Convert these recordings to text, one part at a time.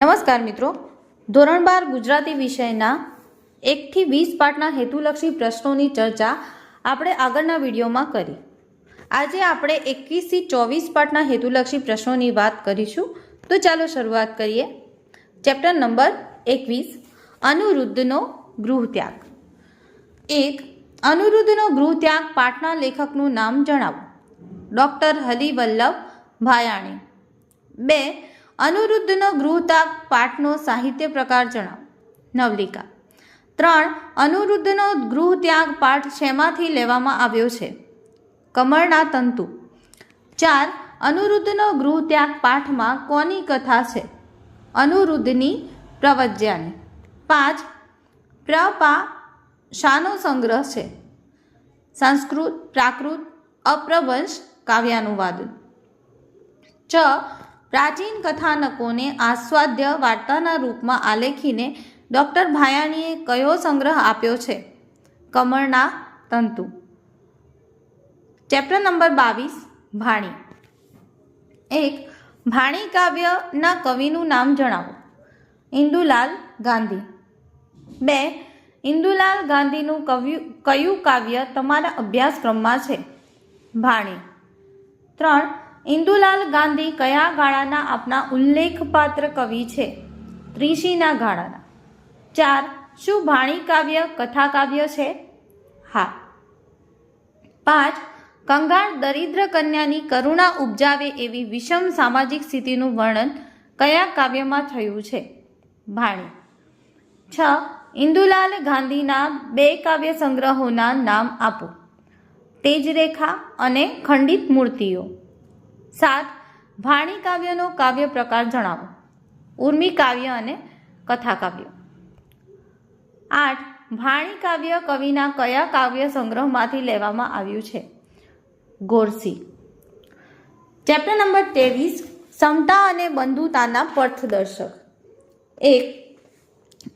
નમસ્કાર મિત્રો. ધોરણ બાર ગુજરાતી વિષયના એકથી વીસ પાઠના હેતુલક્ષી પ્રશ્નોની ચર્ચા આપણે આગળના વિડીયોમાં કરી. આજે આપણે એકવીસથી ચોવીસ પાઠના હેતુલક્ષી પ્રશ્નોની વાત કરીશું. તો ચાલો શરૂઆત કરીએ. ચેપ્ટર નંબર એકવીસ, અનુરુદ્ધનો ગૃહત્યાગ. એક, અનુરુદ્ધનો ગૃહત્યાગ પાઠના લેખકનું નામ જણાવો. ડૉક્ટર હરિવલ્લભ ભાયાણી. બે અનુરુદ્ધનો ગૃહતાક પાઠનો સાહિત્ય પ્રકાર જણાવો. નવલિકા. ત્રણ, અનુરુદ્ધનો ગૃહત્યાગ પાઠ શેમાંથી લેવામાં આવ્યો છે? કમળના તંતુ. ચાર, અનુરુદ્ધનો ગૃહત્યાગ પાઠમાં કોની કથા છે? અનુરુદ્ધની પ્રવજ્યાની. પાંચ પ્રપા શાનો સંગ્રહ છે? સંસ્કૃત, પ્રાકૃત, અપ્રવંશ, કાવ્યાનુવાદ. ચ પ્રાચીન કથાનકોને આસ્વાદ્ય વાર્તાના રૂપમાં આલેખીને ડૉક્ટર ભાયાણીએ કયો સંગ્રહ આપ્યો છે? કમળના તંતુ. ચેપ્ટર નંબર બાવીસ, ભાણી. એક, ભાણી કાવ્યના કવિનું નામ જણાવો. ઇન્દુલાલ ગાંધી. બે, ઇન્દુલાલ ગાંધીનું કવ્યુ, કયું કાવ્ય તમારા અભ્યાસક્રમમાં છે? ભાણી. ત્રણ ઇન્દુલાલ ગાંધી કયા ગાળાના આપના ઉલ્લેખપાત્ર કવિ છે? ત્રિશીના ગાળાના. ચાર, શું ભાણી કાવ્ય કથા કાવ્ય છે? હા. પાંચ, કંગાળ દરિદ્ર કન્યાની કરુણા ઉપજાવે એવી વિષમ સામાજિક સ્થિતિનું વર્ણન કયા કાવ્યમાં થયું છે? ભાણી. છ, ઇન્દુલાલ ગાંધીના બે કાવ્ય સંગ્રહોના નામ આપો. તેજરેખા અને ખંડિત મૂર્તિઓ. સાત ભાણી કાવ્યનો કાવ્ય પ્રકાર જણાવો. ઉર્મી કાવ્ય અને કથા કાવ્ય. આઠ ભાણી કાવ્ય કવિના કયા કાવ્ય સંગ્રહમાંથી લેવામાં આવ્યું છે? ગોરસી. ચેપ્ટર નંબર ત્રેવીસ, સમતા અને બંધુતાના પથદર્શક. એક,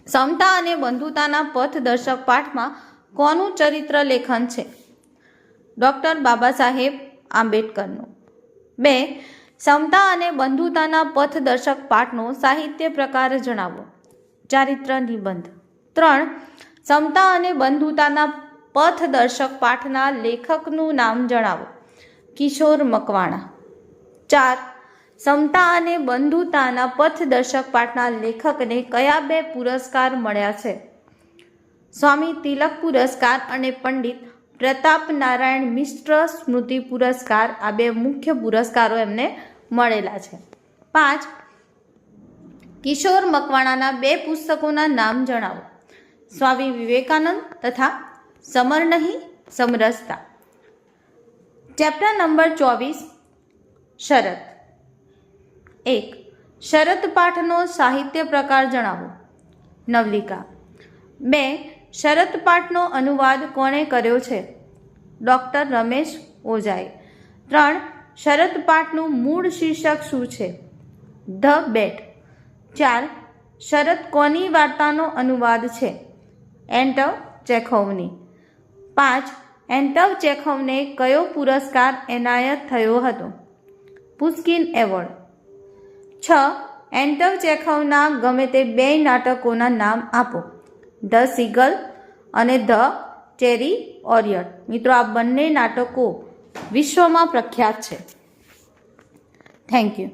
સમતા અને બંધુતાના પથદર્શક પાઠમાં કોનું ચરિત્ર લેખન છે? ડૉક્ટર બાબા સાહેબ આંબેડકરનું. બે, સમતા અને બંધુતાના પથદર્શક પાઠનો સાહિત્ય પ્રકાર જણાવો. ચારિત્ર નિબંધ. ત્રણ, સમતા અને બંધુતાના પથદર્શક પાઠના લેખકનું નામ જણાવો. કિશોર મકવાણા. ચાર, સમતા અને બંધુતાના પથદર્શક પાઠના લેખકને કયા બે પુરસ્કાર મળ્યા છે? સ્વામી તિલક પુરસ્કાર અને પંડિત પ્રતાપ નારાયણ મિશ્ર સ્મૃતિ પુરસ્કાર આ બે મુખ્ય પુરસ્કારો એમને મળેલા છે. પાંચ, કિશોર મકવાણાના બે પુસ્તકોના નામ જણાવો. સ્વામી વિવેકાનંદ તથા સમર નહીં, સમરસતા. ચેપ્ટર નંબર ચોવીસ, શરત. એક, શરત પાઠનો સાહિત્ય પ્રકાર જણાવો. નવલિકા. બે શરત પાઠનો અનુવાદ કોણે કર્યો છે? ડૉક્ટર રમેશ ઓઝાએ. ત્રણ શરત પાઠનું મૂળ શીર્ષક શું છે? The bet. ચાર, શરત કોની વાર્તાનો અનુવાદ છે? એન્ટવ ચેખવની. પાંચ, એન્ટવ ચેખવને કયો પુરસ્કાર એનાયત થયો હતો? Pushkin award. છ, એન્ટવ ચેખવના ગમે તે બે નાટકોના નામ આપો. ધ સિગલ અને ધ ચેરી ઓરિયટ મિત્રો, આ બંને નાટકો વિશ્વમાં પ્રખ્યાત છે. Thank you